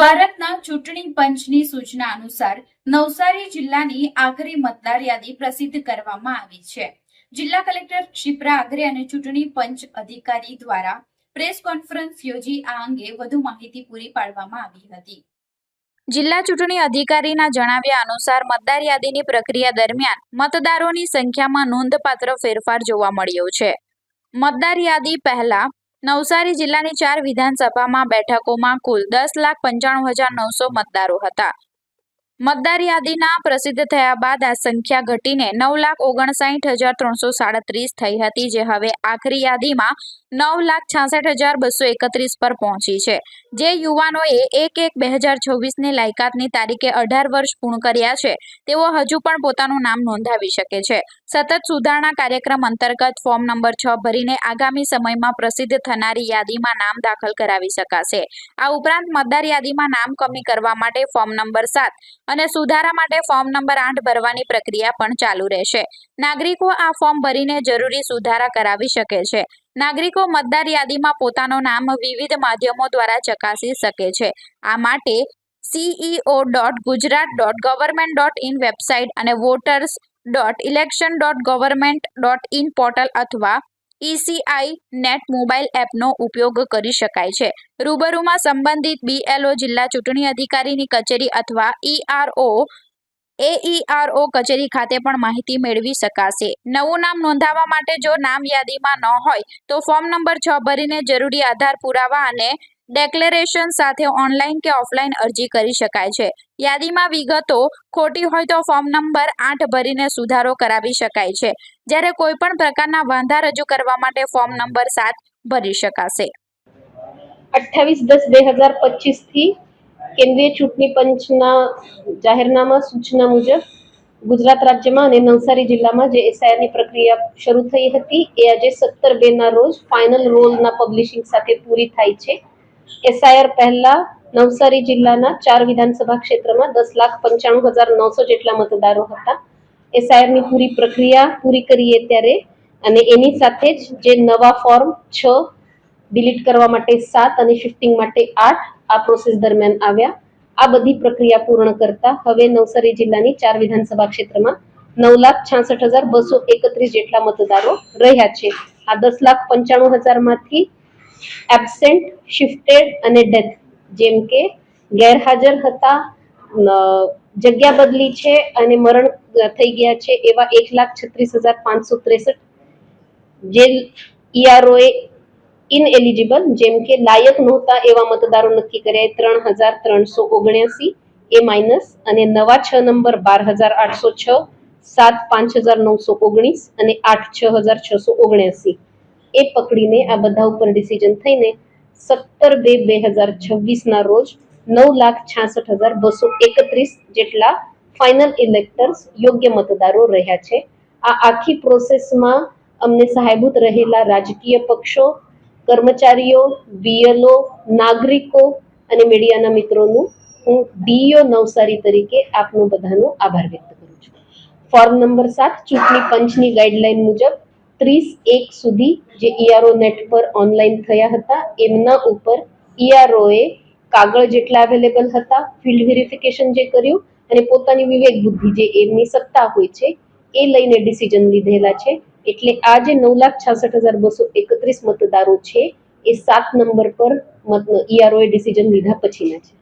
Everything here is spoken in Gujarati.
ભારતના ચૂંટણી પંચની સૂચના અનુસાર નવસારી જિલ્લાની આખરી મતદાર યાદી પ્રસિદ્ધ કરવામાં આવી છે. જિલ્લા કલેક્ટર ક્ષિપ્રા આગ્રે અને ચૂંટણી પંચ અધિકારી દ્વારા પ્રેસ કોન્ફરન્સ યોજી આ અંગે વધુ માહિતી પૂરી પાડવામાં આવી હતી. જિલ્લા ચૂંટણી અધિકારીના જણાવ્યા અનુસાર મતદાર યાદીની પ્રક્રિયા દરમિયાન મતદારોની સંખ્યામાં નોંધપાત્ર ફેરફાર જોવા મળ્યો છે. મતદાર યાદી પહેલા નવસારી જિલ્લાની ચાર વિધાનસભામાં બેઠકોમાં કુલ દસ લાખ પંચાણું હજાર નવસો મતદારો હતા. મતદાર યાદીના પ્રસિદ્ધ થયા બાદ આ સંખ્યા ઘટીને નવ લાખ ઓગણસાઠ હજાર ત્રણસો સાડત્રીસ થઈ હતી, જે હવે આખરી યાદીમાં નવ લાખ છાસઠ હજાર બસો એકત્રીસ પર પહોંચી છે. જે યુવાનોએ એક એક બે હજાર છવ્વીસની લાયકાતની તારીખે અઢાર વર્ષ પૂર્ણ કર્યા છે, તેઓ હજુ પણ પોતાનું નામ નોંધાવી શકે છે. સતત સુધારણા કાર્યક્રમ અંતર્ગત ફોર્મ નંબર છ ભરીને આગામી સમયમાં પ્રસિદ્ધ થનારી યાદીમાં નામ દાખલ કરાવી શકાશે. આ ઉપરાંત મતદાર યાદીમાં નામ કમી કરવા માટે ફોર્મ નંબર સાત અને સુધારા માટે ફોર્મ નંબર આઠ ભરવાની પ્રક્રિયા પણ ચાલુ રહેશે. નાગરિકો આ ફોર્મ ભરીને જરૂરી સુધારા કરાવી શકે છે. નાગરિકો મતદાર યાદીમાં પોતાનું નામ વિવિધ માધ્યમો દ્વારા ચકાસી શકે છે. આ માટે CEO dot Gujarat dot government dot in website અને voters dot election dot government dot in portal અથવા ઈસીઆઈ નેટ મોબાઈલ એપનો ઉપયોગ કરી શકાય છે. રૂબરૂમાં સંબંધિત બીએલઓ જિલ્લા ચૂંટણી અધિકારીની કચેરી અથવા ઈઆરઓ એઈઆરઓ કચેરી ખાતે પણ માહિતી મેળવી શકાશે. નવું નામ નોંધાવવા માટે જો નામ યાદીમાં ન હોય, તો ફોર્મ નંબર છ ભરીને જરૂરી આધાર પુરાવા અને ડેક્લેરેશન સાથે ઓનલાઈન કે ઓફલાઈન અરજી કરી શકાય છે. યાદીમાં વિગતો ખોટી હોય તો ફોર્મ નંબર આઠ ભરીને સુધારો કરાવી શકાય છે. જ્યારે કોઈપણ પ્રકારના વાંધા રજૂ કરવા માટે ફોર્મ નંબર સાત ભરી શકાશે. અઠ્ઠાવીસ દસ બે હજાર પચીસથી કેન્દ્રીય ચૂંટણી પંચના જાહેરનામા, સૂચના મુજબ ગુજરાત રાજ્યમાં અને નવસારી જિલ્લામાં જે એસઆઈઆરની પ્રક્રિયા શરૂ થઈ હતી, એ આજે સત્તર બે ના રોજ ફાઇનલ રોલના પબ્લિશિંગ સાથે પૂરી થાય છે. એસઆઈઆર પહેલા નવસારી જિલ્લાના ચાર વિધાનસભા ક્ષેત્રમાં દસ લાખ પંચાણું હજાર નવસો જેટલા મતદારો હતા. એસઆઈઆરની પૂરી પ્રક્રિયા પૂરી કરીએ ત્યારે અને એની સાથે જ જે નવા ફોર્મ છ ડિલીટ કરવા માટે સાત અને શિફ્ટિંગ માટે આઠ આ પ્રોસેસ દરમિયાન આવ્યા. આ બધી પ્રક્રિયા પૂર્ણ કરતા હવે નવસારી જિલ્લાની ચાર વિધાનસભા ક્ષેત્રમાં નવ લાખ છાસઠ હજાર બસો એકત્રીસ જેટલા મતદારો રહ્યા છે. આ દસ લાખ પંચાણું હજારમાંથી એબસેન્ટ શિફ્ટેડ અને ડેથ જેમ કે ગેરહાજર હતા જગ્યા બદલી છે અને મરણ થઈ ગયા છે એવા એક લાખ છત્રીસ હજાર પાંચસો ત્રેસઠ જે ઈઆરઓએ ઇનએલિજિબલ જેમ કે લાયક નહોતા એવા મતદારો નક્કી કર્યા ત્રણ હજાર ત્રણસો ઓગણ્યાસી, એ માઇનસ અને નવા છ નંબર બાર હજાર આઠસો છ, સાત પાંચ હજાર નવસો ઓગણીસ અને આઠ છ હજાર છસો ઓગણ્યાસી. એ પકડીને આ બધા ઉપર ડિસિઝન થઈને સત્તર બે બે હજાર છવ્વીસના રોજ નવ લાખ છાસઠ હજાર બસો એકત્રીસ જેટલા ફાઇનલ ઇલેક્ટર્સ યોગ્ય મતદારો રહ્યા છે. આ આખી પ્રોસેસમાં અમને સહાયભૂત રહેલા રાજકીય પક્ષો, કર્મચારીઓ બીએલઓ નાગરિકો અને મીડિયાના મિત્રોનું હું ડીઓ નવસારી તરીકે આપનું બધાનો આભાર વ્યક્ત કરું છું. ફોર્મ નંબર સાત ચૂંટણી પંચની ગાઈડલાઈન મુજબ ત્રીસ એક સુધી જે ઈઆરઓ નેટ પર ઓનલાઈન થયા હતા, એમના ઉપર ઈઆરઓએ કાગળ જેટલા અવેલેબલ હતા ફિલ્ડ વેરિફિકેશન જે કર્યું અને પોતાની વિવેક બુદ્ધિ જે એમની સત્તા હોય છે, એ લઈને ડિસિઝન લીધેલા છે. એટલે આ જે નવ લાખ છાસઠ હજાર બસો એકત્રીસ મતદારો છે, એ સાત નંબર પર ઈઆરઓએ ડિસિઝન લીધા પછીના છે.